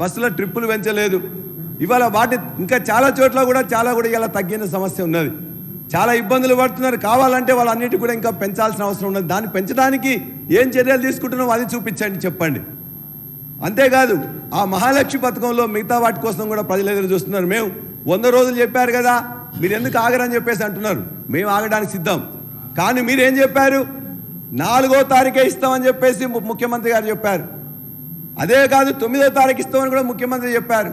బస్సులో ట్రిప్పులు పెంచలేదు. ఇవాళ వాటి ఇంకా చాలా చోట్ల కూడా చాలా కూడా ఇలా తగ్గిన సమస్య ఉన్నది. చాలా ఇబ్బందులు పడుతున్నారు. కావాలంటే వాళ్ళన్నిటి కూడా ఇంకా పెంచాల్సిన అవసరం ఉన్నది. దాన్ని పెంచడానికి ఏం చర్యలు తీసుకుంటున్నామో అది చూపించండి చెప్పండి. అంతేకాదు ఆ మహాలక్ష్మి పథకంలో మిగతా వాటి కోసం కూడా ప్రజలు ఎదురు చూస్తున్నారు. మేము వంద రోజులు చెప్పారు కదా మీరు ఎందుకు ఆగరని చెప్పేసి అంటున్నారు. మేము ఆగడానికి సిద్ధం. కానీ మీరేం చెప్పారు? నాలుగో తారీఖే ఇస్తామని చెప్పేసి ము- ముఖ్యమంత్రి గారు చెప్పారు. అదే కాదు తొమ్మిదో తారీఖు ఇస్తామని కూడా ముఖ్యమంత్రి చెప్పారు.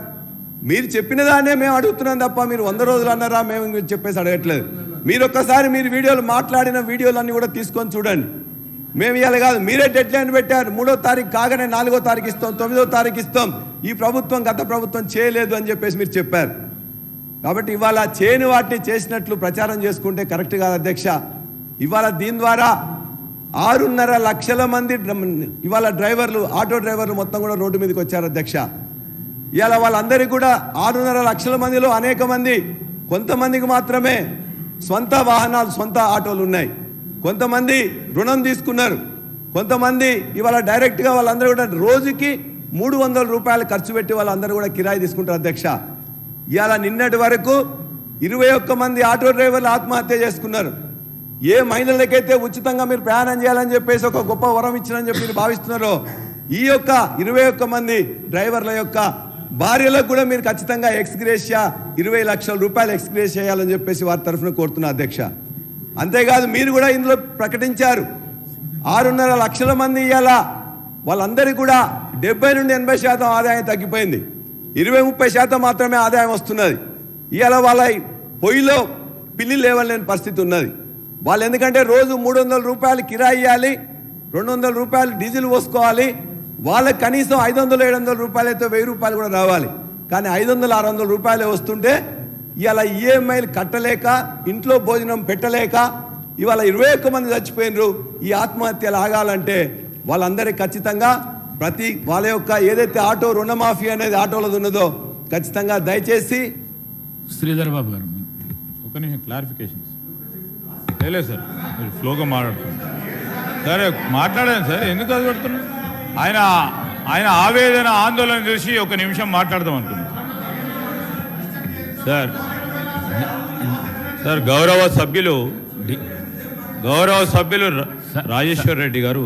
మీరు చెప్పిన దాన్నే మేము అడుగుతున్నాం తప్ప మీరు వంద రోజులు అన్నారా మేము చెప్పేసి అడగట్లేదు. మీరు ఒక్కసారి మీరు వీడియోలు మాట్లాడిన వీడియోలన్నీ కూడా తీసుకొని చూడండి. మేము ఇవాళ కాదు మీరే డెడ్ లైన్ పెట్టారు. మూడో తారీఖు కాగానే నాలుగో తారీఖు ఇస్తాం తొమ్మిదో తారీఖు ఇస్తాం. ఈ ప్రభుత్వం గత ప్రభుత్వం చేయలేదు అని చెప్పేసి మీరు చెప్పారు. కాబట్టి ఇవాళ చేయని వాటిని చేసినట్లు ప్రచారం చేసుకుంటే కరెక్ట్ కాదు అధ్యక్ష. ఇవాళ దీని ద్వారా ఆరున్నర లక్షల మంది ఇవాళ డ్రైవర్లు ఆటో డ్రైవర్లు మొత్తం కూడా రోడ్డు మీదకి వచ్చారు అధ్యక్ష. ఇవాళ వాళ్ళందరికీ కూడా ఆరున్నర లక్షల మందిలో అనేక మంది కొంతమందికి మాత్రమే సొంత వాహనాలు సొంత ఆటోలు ఉన్నాయి. కొంతమంది రుణం తీసుకున్నారు. కొంతమంది ఇవాళ డైరెక్ట్గా వాళ్ళందరూ కూడా రోజుకి మూడు వందల రూపాయలు ఖర్చు పెట్టి వాళ్ళందరూ కూడా కిరాయి తీసుకుంటారు అధ్యక్ష. ఇవాళ నిన్నటి వరకు ఇరవై ఒక్క మంది ఆటో డ్రైవర్లు ఆత్మహత్య చేసుకున్నారు. ఏ మహిళలకైతే ఉచితంగా మీరు ప్రయాణం చేయాలని చెప్పేసి ఒక గొప్ప వరం ఇచ్చినని చెప్పి మీరు భావిస్తున్నారో ఈ యొక్క ఇరవై ఒక్క మంది డ్రైవర్ల యొక్క భార్యలకు కూడా మీరు ఖచ్చితంగా ఎక్స్గ్రేషియా ఇరవై లక్షల రూపాయలు ఎక్స్గ్రేస్ చేయాలని చెప్పేసి వారి తరఫున కోరుతున్నా అధ్యక్ష. అంతేకాదు మీరు కూడా ఇందులో ప్రకటించారు ఆరున్నర లక్షల మంది ఇవాళ వాళ్ళందరికీ కూడా డెబ్బై నుండి ఎనభై శాతం ఆదాయం తగ్గిపోయింది. ఇరవై ముప్పై శాతం మాత్రమే ఆదాయం వస్తున్నది. ఇవాళ వాళ్ళ పొయ్యిలో పిల్లి లేవలేని పరిస్థితి ఉన్నది. వాళ్ళు ఎందుకంటే రోజు మూడు వందల రూపాయలు కిరాయి ఇవ్వాలి రెండు వందల రూపాయలు డీజిల్ పోసుకోవాలి వాళ్ళకి కనీసం ఐదు వందలు ఏడు వందల రూపాయలు అయితే వెయ్యి రూపాయలు కూడా రావాలి. కానీ ఐదు వందలు ఆరు వందల రూపాయలే వస్తుంటే ఇవాళ ఈఎంఐలు కట్టలేక ఇంట్లో భోజనం పెట్టలేక ఇవాళ ఇరవై ఒక్క మంది చచ్చిపోయినరు. ఈ ఆత్మహత్యలు ఆగాలంటే వాళ్ళందరికీ ఖచ్చితంగా ప్రతి వాళ్ళ యొక్క ఏదైతే ఆటో రుణమాఫీ అనేది ఆటోలది ఉన్నదో ఖచ్చితంగా దయచేసి శ్రీధర్ బాబు గారు ఒక నిమిషం క్లారిఫికేషన్ లేదు సార్. మీరు ఫ్లోగా మాట్లాడుతున్నారు. సరే మాట్లాడాను సార్. ఎందుకు అది పెడుతున్నాను ఆయన ఆయన ఆవేదన ఆందోళన చూసి ఒక నిమిషం మాట్లాడదాం అనుకున్నాను సార్ సార్ గౌరవ సభ్యులు గౌరవ సభ్యులు రాజేశ్వర్ రెడ్డి గారు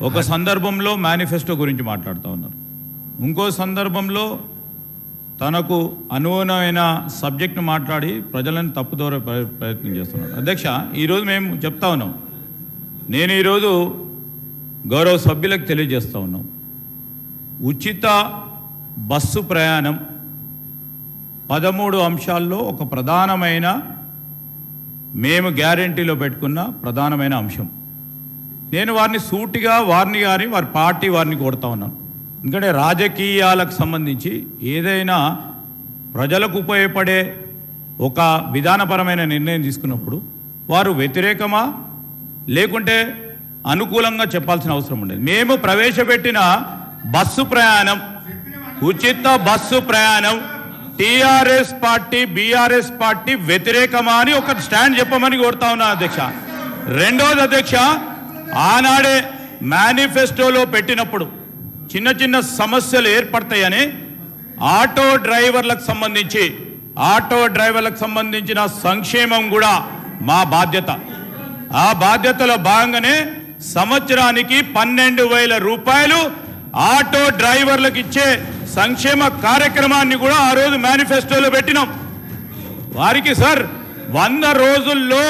ఒక సందర్భంలో మేనిఫెస్టో గురించి మాట్లాడుతూ ఉన్నారు. ఇంకో సందర్భంలో తనకు అనుగుణమైన సబ్జెక్ట్ను మాట్లాడి ప్రజలను తప్పుదోర ప్రయత్నం చేస్తున్నాడు. అధ్యక్ష ఈరోజు మేము చెప్తా ఉన్నాం. నేను ఈరోజు గౌరవ సభ్యులకు తెలియజేస్తూ ఉన్నాం. ఉచిత బస్సు ప్రయాణం పదమూడు అంశాల్లో ఒక ప్రధానమైన మేము గ్యారంటీలో పెట్టుకున్న ప్రధానమైన అంశం. నేను వారిని సూటిగా వారిని కానీ వారి పార్టీ వారిని కొడతా ఉన్నాను. ఎందుకంటే రాజకీయాలకు సంబంధించి ఏదైనా ప్రజలకు ఉపయోగపడే ఒక విధానపరమైన నిర్ణయం తీసుకున్నప్పుడు వారు వ్యతిరేకమా? లేకుంటే అనుకూలంగా చెప్పాల్సిన అవసరం ఉండేది. మేము ప్రవేశపెట్టిన బస్సు ప్రయాణం ఉచిత బస్సు ప్రయాణం టీఆర్ఎస్ పార్టీ బీఆర్ఎస్ పార్టీ వ్యతిరేకమా అని ఒక స్టాండ్ చెప్పమని కోరుతా ఉన్నా అధ్యక్ష. రెండోది అధ్యక్ష ఆనాడే మేనిఫెస్టోలో పెట్టినప్పుడు చిన్న చిన్న సమస్యలు ఏర్పడతాయని ఆటో డ్రైవర్లకు సంబంధించి ఆటో డ్రైవర్లకు సంబంధించిన సంక్షేమం కూడా మా బాధ్యత. ఆ బాధ్యతలో భాగంగానే సంవత్సరానికి పన్నెండు వేల రూపాయలు ఆటో డ్రైవర్లకు ఇచ్చే సంక్షేమ కార్యక్రమాన్ని కూడా ఆ రోజు మేనిఫెస్టోలో పెట్టినాం. వారికి సార్ వంద రోజుల్లో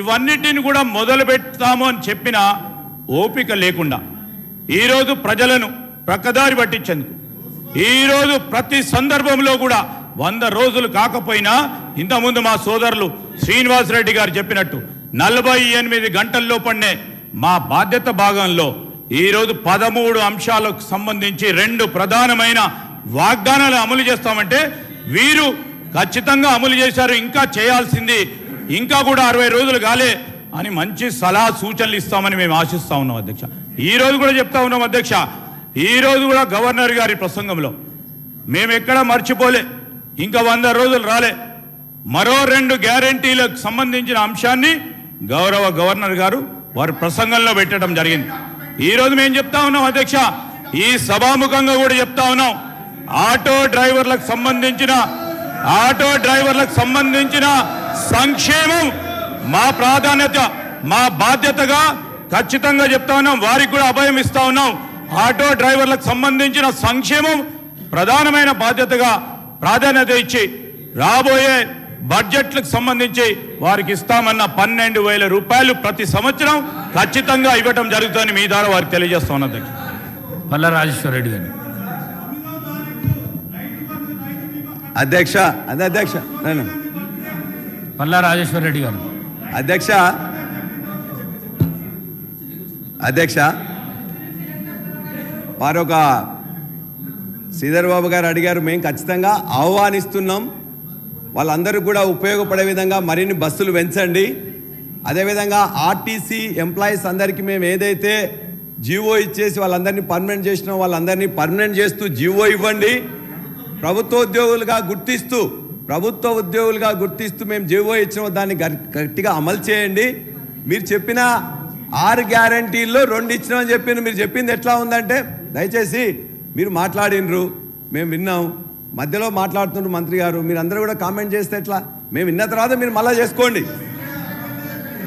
ఇవన్నిటిని కూడా మొదలు పెడతాము అని చెప్పిన ఓపిక లేకుండా. ఈరోజు ప్రజలను ప్రక్కదారి పట్టించేందుకు. ఈరోజు ప్రతి సందర్భంలో కూడా వంద రోజులు కాకపోయినా ఇంతకుముందు మా సోదరులు శ్రీనివాసరెడ్డి గారు చెప్పినట్టు నలభై ఎనిమిది గంటల్లో పడినే మా బాధ్యత భాగంలో ఈరోజు పదమూడు అంశాలకు సంబంధించి రెండు ప్రధానమైన వాగ్దానాలు అమలు చేస్తామంటే వీరు ఖచ్చితంగా అమలు చేశారు ఇంకా చేయాల్సింది ఇంకా కూడా అరవై రోజులు కాలే అని మంచి సలహా సూచనలు ఇస్తామని మేము ఆశిస్తా ఉన్నాం అధ్యక్ష. ఈ రోజు కూడా చెప్తా ఉన్నాం అధ్యక్ష ఈ రోజు కూడా గవర్నర్ గారి ప్రసంగంలో మేము ఎక్కడ మర్చిపోలే. ఇంకా వంద రోజులు రాలే. మరో రెండు గ్యారంటీలకు సంబంధించిన అంశాన్ని గౌరవ గవర్నర్ గారు వారి ప్రసంగంలో పెట్టడం జరిగింది. ఈరోజు మేము చెప్తా ఉన్నాం అధ్యక్ష. ఈ సభాముఖంగా కూడా చెప్తా ఉన్నాం. ఆటో డ్రైవర్లకు సంబంధించిన ఆటో డ్రైవర్లకు సంబంధించిన సంక్షేమం మా ప్రాధాన్యత మా బాధ్యతగా ఖచ్చితంగా చెప్తా ఉన్నాం. వారికి కూడా అభయం ఇస్తా ఉన్నాం. ఆటో డ్రైవర్లకు సంబంధించిన సంక్షేమం ప్రధానమైన బాధ్యతగా ప్రాధాన్యత ఇచ్చి రాబోయే బడ్జెట్లకు సంబంధించి వారికి ఇస్తామన్న పన్నెండు వేల రూపాయలు ప్రతి సంవత్సరం ఖచ్చితంగా ఇవ్వటం జరుగుతుందని మీ ద్వారా వారికి తెలియజేస్తా ఉన్నది పల్ల రాజేశ్వర రెడ్డి గారు. అధ్యక్ష అదే అధ్యక్ష పల్లా రాజేశ్వర రెడ్డి గారు. అధ్యక్ష అధ్యక్ష. వారొక శ్రీధర్ బాబు గారు అడిగారు మేము ఖచ్చితంగా ఆహ్వానిస్తున్నాం. వాళ్ళందరూ కూడా ఉపయోగపడే విధంగా మరిన్ని బస్సులు పెంచండి. అదేవిధంగా ఆర్టీసీ ఎంప్లాయీస్ అందరికీ మేము ఏదైతే జీవో ఇచ్చేసి వాళ్ళందరినీ పర్మనెంట్ చేసినాం వాళ్ళందరినీ పర్మనెంట్ చేస్తూ జీవో ఇవ్వండి. ప్రభుత్వ ఉద్యోగులుగా గుర్తిస్తూ ప్రభుత్వ ఉద్యోగులుగా గుర్తిస్తూ మేము జీవో ఇచ్చిన దాన్ని గట్టిగా అమలు చేయండి. మీరు చెప్పిన ఆరు గ్యారంటీల్లో రెండు ఇచ్చినామని చెప్పింది మీరు చెప్పింది ఎట్లా ఉందంటే దయచేసి మీరు మాట్లాడినరు మేము విన్నాం. మధ్యలో మాట్లాడుతున్నారు మంత్రి గారు. మీరు అందరూ కూడా కామెంట్ చేస్తే ఎట్లా? మేము విన్న తర్వాత మీరు మళ్ళీ చేసుకోండి.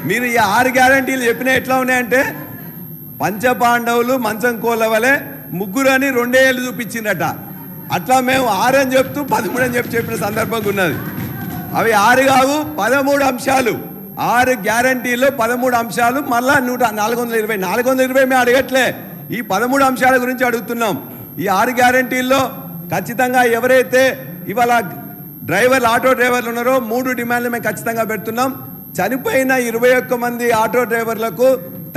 మీరు ఈ ఆరు గ్యారంటీలు చెప్పినా ఎట్లా ఉన్నాయంటే పంచపాండవులు మంచం కోళ్ళ వలె ముగ్గురు అని రెండే ఏళ్ళు చూపించిందట అట్లా మేము ఆరు అని చెప్తూ పదమూడు అని చెప్పి చెప్పిన సందర్భంగా ఉన్నది. అవి ఆరు కావు పదమూడు అంశాలు. ఆరు గ్యారంటీలో పదమూడు అంశాలు మళ్ళా నూట నాలుగు వందల ఇరవై నాలుగు వందల ఇరవై మేము అడగట్లే. ఈ పదమూడు అంశాల గురించి అడుగుతున్నాం. ఈ ఆరు గ్యారంటీల్లో ఖచ్చితంగా ఎవరైతే ఇవాళ డ్రైవర్లు ఆటో డ్రైవర్లు ఉన్నారో మూడు డిమాండ్లు మేము ఖచ్చితంగా పెడుతున్నాం. చనిపోయిన ఇరవై ఒక్క మంది ఆటో డ్రైవర్లకు